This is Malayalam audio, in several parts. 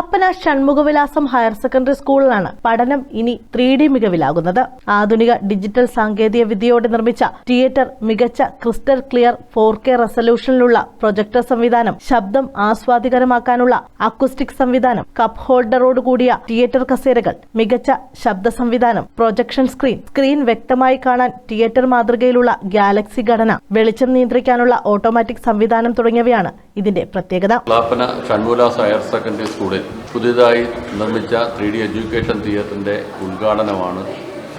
ക്ലാപ്പന ഷൺമുഖവിലാസം ഹയർ സെക്കൻഡറി സ്കൂളിലാണ് പഠനം ഇനി ത്രീ ഡി മികവിലാകുന്നത്. ആധുനിക ഡിജിറ്റൽ സാങ്കേതിക വിദ്യയോടെ നിർമ്മിച്ച തിയേറ്റർ മികച്ച ക്രിസ്റ്റൽ ക്ലിയർ ഫോർ കെ റെസൊല്യൂഷനിലുള്ള പ്രൊജക്ടർ സംവിധാനം ശബ്ദം ആസ്വാദികരമാക്കാനുള്ള അക്കുസ്റ്റിക് സംവിധാനം കപ്പ് ഹോൾഡറോട് കൂടിയ തിയേറ്റർ കസേരകൾ മികച്ച ശബ്ദ സംവിധാനം പ്രൊജക്ഷൻ സ്ക്രീൻ സ്ക്രീൻ വ്യക്തമായി കാണാൻ തിയേറ്റർ മാതൃകയിലുള്ള ഗാലക്സി ഘടന വെളിച്ചം നിയന്ത്രിക്കാനുള്ള ഓട്ടോമാറ്റിക് സംവിധാനം തുടങ്ങിയവയാണ് ഇതിന്റെ പ്രത്യേകത. ലാപ്പന ഷൺമുലാസ് ഹയർ സെക്കൻഡറി സ്കൂളിൽ പുതിയതായി നിർമ്മിച്ച ത്രീ ഡി എഡ്യൂക്കേഷൻ തിയേറ്ററിന്റെ ഉദ്ഘാടനമാണ്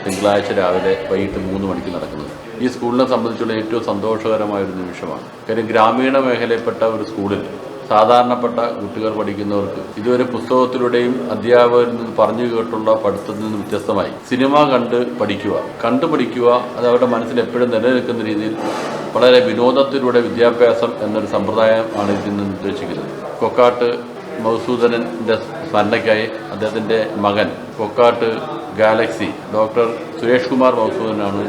തിങ്കളാഴ്ച രാവിലെ വൈകിട്ട് മൂന്ന് മണിക്ക് നടക്കുന്നത്. ഈ സ്കൂളിനെ സംബന്ധിച്ചുള്ള ഏറ്റവും സന്തോഷകരമായ ഒരു നിമിഷമാണ്. കാര്യം ഗ്രാമീണ മേഖലയിൽപ്പെട്ട ഒരു സ്കൂളിൽ സാധാരണപ്പെട്ട കുട്ടികൾ പഠിക്കുന്നവർക്ക് ഇതുവരെ പുസ്തകത്തിലൂടെയും അധ്യാപകരിൽ നിന്ന് പറഞ്ഞു കേട്ടുള്ള പഠിത്തത്തിൽ നിന്ന് വ്യത്യസ്തമായി. സിനിമ കണ്ട് പഠിക്കുക. കണ്ടു പഠിക്കുക അത് അവരുടെ മനസ്സിൽ എപ്പോഴും നിലനിൽക്കുന്ന രീതിയിൽ വളരെ വിനോദത്തിലൂടെ വിദ്യാഭ്യാസം എന്നൊരു സമ്പ്രദായം ആണ് ഇതിൽ നിന്ന് ഉദ്ദേശിക്കുന്നത്. കൊക്കാട്ട് മധുസൂദനന്റെ സ്മരണയ്ക്കായി അദ്ദേഹത്തിന്റെ മകൻ കൊക്കാട്ട് ഗാലക്സി ഡോക്ടർ സുരേഷ് കുമാർ മധുസൂദനാണ്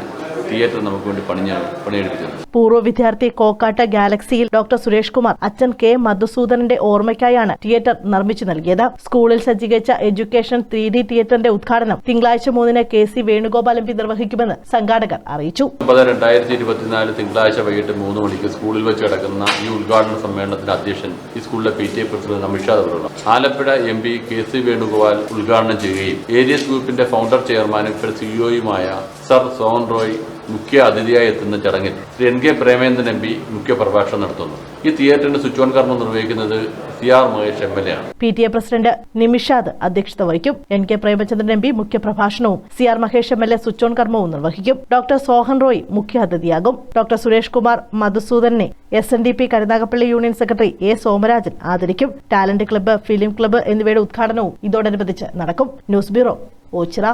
തിയേറ്റർ നമുക്ക് വേണ്ടി പണിഞ്ഞ പണിയെടുപ്പിച്ചത്. പൂർവ വിദ്യാർത്ഥി കോക്കാട്ട ഗാലക്സിയിൽ ഡോക്ടർ സുരേഷ് കുമാർ അച്ഛൻ കെ മധുസൂദനന്റെ ഓർമ്മയ്ക്കായാണ് തിയേറ്റർ നിർമ്മിച്ചു നൽകിയത്. സ്കൂളിൽ സജ്ജീകരിച്ച എഡ്യൂക്കേഷൻ ത്രീ ഡി തിയേറ്ററിന്റെ ഉദ്ഘാടനം തിങ്കളാഴ്ച മൂന്നിന് K C Venugopal M P നിർവഹിക്കുമെന്ന് സംഘാടകർ അറിയിച്ചു. രണ്ടായിരത്തി ഇരുപത്തിനാല് തിങ്കളാഴ്ച വൈകിട്ട് മൂന്ന് മണിക്ക് സ്കൂളിൽ വെച്ച് നടക്കുന്ന ഈ ഉദ്ഘാടന സമ്മേളനത്തിന്റെ അധ്യക്ഷൻ ഈ സ്കൂളിലെ P T A president Amithshad Alappuzha M P K C Venugopal ഉദ്ഘാടനം ചെയ്യുകയും ഏരിയസ് ഗ്രൂപ്പിന്റെ ഫൗണ്ടർ ചെയർമാനും സിഇഒയുമായ സർ സോൺ റോയ് മുഖ്യ അതിഥിയായി എത്തുന്ന ചടങ്ങിൽ Shri N K Premendran M P മുഖ്യ പ്രഭാഷണം നടത്തുന്നു. ഈ തിയേറ്ററിന്റെ സ്വിച്ച് ഓൺ കർമ്മം നിർവഹിക്കുന്നത് C R Mahesh M L A ആണ്. P T A president Nimishad അധ്യക്ഷത വഹിക്കും. N K Premachandran M P മുഖ്യപ്രഭാഷണവും C R Mahesh M L A switch on കർമ്മവും നിർവഹിക്കും. ഡോക്ടർ സോഹൻ റോയ് മുഖ്യ അതിഥിയാകും. Doctor Suresh Kumar മധുസൂദനെ S N D P Karunagappally union secretary A Somarajan ആദരിക്കും. ടാലന്റ് ക്ലബ്ബ് ഫിലിം ക്ലബ്ബ് എന്നിവയുടെ ഉദ്ഘാടനവും ഇതോടനുബന്ധിച്ച് നടക്കും. News bureau Ochira.